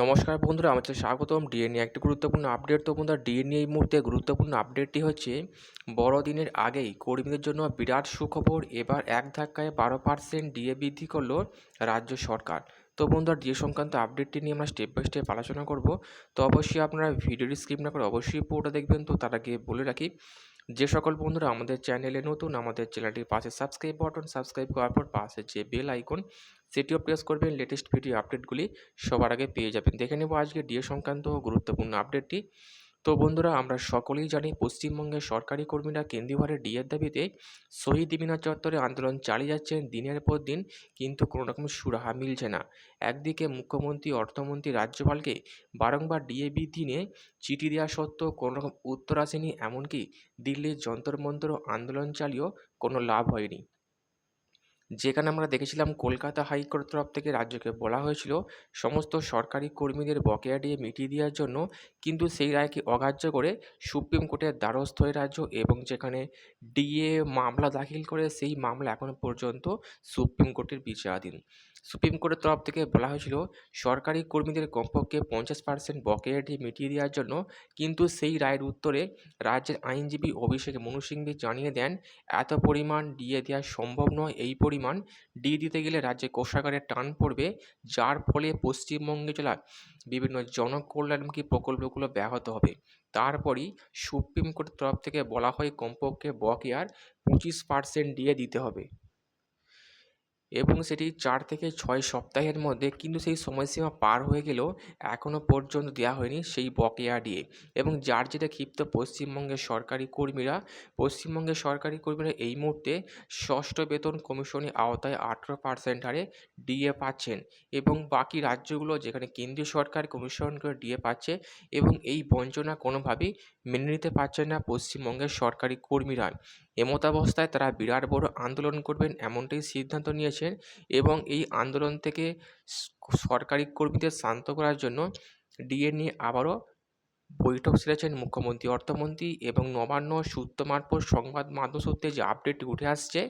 নমস্কার বন্ধুরা আমার স্বাগতম। ডিএনএ একটি গুরুত্বপূর্ণ আপডেট তো বন্ধুরা ডিএনএ এই মুহূর্তে গুরুত্বপূর্ণ আপডেটটি হচ্ছে, বড়দিনের আগেই কর্মীদের জন্য বিরাট সুখবর। এবার এক ধাক্কায় বারো পার্সেন্ট ডিএ বৃদ্ধি করল রাজ্য সরকার। তো বন্ধুরা ডিএ সংক্রান্ত আপডেটটি নিয়ে আমরা স্টেপ বাই স্টেপ আলোচনা করব। তো অবশ্যই আপনারা ভিডিওটি স্কিপ না করে অবশ্যই পুরোটা দেখবেন। তো তার আগে বলে রাখি যে সকল বন্ধুরা আমাদের চ্যানেলে নতুন, আমাদের চ্যানেলটির পাশে সাবস্ক্রাইব বাটন সাবস্ক্রাইব করার পর পাশে যে বেল আইকন সেটিও প্রেস করবেন। লেটেস্ট ভিডিও আপডেটগুলি সবার আগে পেয়ে যাবেন। দেখে নেব আজকে ডিএ সংক্রান্ত গুরুত্বপূর্ণ আপডেটটি তো বন্ধুরা, আমরা সকলেই জানি পশ্চিমবঙ্গের সরকারি কর্মীরা কেন্দ্রীয়ভাবে ডিএর দাবিতে শহীদ দিবিনা চত্বরে আন্দোলন চালিয়ে যাচ্ছেন দিনের পর দিন, কিন্তু কোনো রকম সুরাহা মিলছে না। একদিকে মুখ্যমন্ত্রী, অর্থমন্ত্রী রাজ্যপালকে বারংবার ডিএ বৃদ্ধি নিয়ে চিঠি দেওয়া সত্ত্বেও কোনো রকম উত্তর আসেনি, এমনকি দিল্লির যন্তর মন্তর আন্দোলন চালিয়েও কোনো লাভ হয়নি। যেখানে আমরা দেখেছিলাম কলকাতা হাইকোর্ট তরফ থেকে রাজ্যকে বলা হয়েছিল সমস্ত সরকারি কর্মীদের বকেয়া দিয়ে মিটিয়ে দেওয়ার জন্য, কিন্তু সেই রায়কে অগ্রাহ্য করে সুপ্রিম কোর্টের দ্বারস্থ হয়ে রাজ্য এবং যেখানে ডিএ মামলা দাখিল করে সেই মামলা এখনও পর্যন্ত সুপ্রিম কোর্টের বিচারাধীন। সুপ্রিম কোর্টের তরফ থেকে বলা হয়েছিল, সরকারি কর্মীদের কমপক্ষে পঞ্চাশ পার্সেন্ট বকেয়া দিয়ে মিটিয়ে দেওয়ার জন্য, কিন্তু সেই রায়ের উত্তরে রাজ্যের আইনজীবী অভিষেক মনু সিংভি জানিয়ে দেন, এত পরিমাণ ডিএ দেওয়া সম্ভব নয়, এই পরিমাণ ডি দিতে গেলে রাজ্যে কোষাগারে টান পড়বে, যার ফলে পশ্চিমবঙ্গে জেলার বিভিন্ন জনকল্যাণমুখী প্রকল্পগুলো ব্যাহত হবে। তারপরই সুপ্রিম কোর্টের তরফ থেকে বলা হয়, কমপক্ষে বকেয়ার পঁচিশ পার্সেন্ট দিয়ে দিতে হবে। এবং সেটি চার থেকে ছয় সপ্তাহের মধ্যে কিন্তু সেই সময়সীমা পার হয়ে গেলেও এখনও পর্যন্ত দেওয়া হয়নি সেই বকেয়া ডিএ এবং যার যেটা ক্ষিপ্ত পশ্চিমবঙ্গের সরকারি কর্মীরা, পশ্চিমবঙ্গের সরকারি কর্মীরা এই মুহূর্তে ষষ্ঠ বেতন কমিশনের আওতায় আঠেরো পার্সেন্ট হারে ডিএ পাচ্ছেন এবং বাকি রাজ্যগুলো যেখানে কেন্দ্রীয় সরকার কমিশন করে ডিএ পাচ্ছে এবং এই বঞ্চনা কোনোভাবেই মেনে নিতে পারছেন না পশ্চিমবঙ্গের সরকারি কর্মীরা। এমতাবস্থায় তারা বিরাট বড় আন্দোলন করবেন এমনটাই সিদ্ধান্ত নিয়েছেন এবং এই আন্দোলন থেকে সরকারি কর্মীদের শান্ত করার জন্য ডিএ নিয়ে আবারও বৈঠক সেরেছেন মুখ্যমন্ত্রী। অর্থমন্ত্রী এবং নবান্ন সূত্র মারফত সংবাদ মাধ্যম সূত্রে যে আপডেটটি উঠে আসছে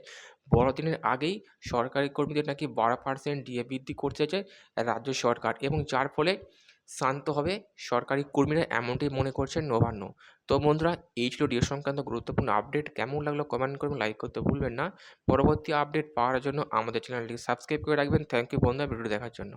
বড়দিনের আগেই সরকারি কর্মীদের নাকি বারো পার্সেন্ট ডিএ বৃদ্ধি করতে চাইছে রাজ্য সরকার এবং যার ফলে শান্ত হবে। সরকারি কর্মীরা এমনটাই মনে করছেন নবান্ন। তো বন্ধুরা, এই ছিল ডিও সংক্রান্ত গুরুত্বপূর্ণ আপডেট। কেমন লাগল কমেন্ট করবেন লাইক করতে ভুলবেন না। পরবর্তী আপডেট পাওয়ার জন্য আমাদের চ্যানেলটি সাবস্ক্রাইব করে রাখবেন। থ্যাংক ইউ বন্ধুরা ভিডিও দেখার জন্য।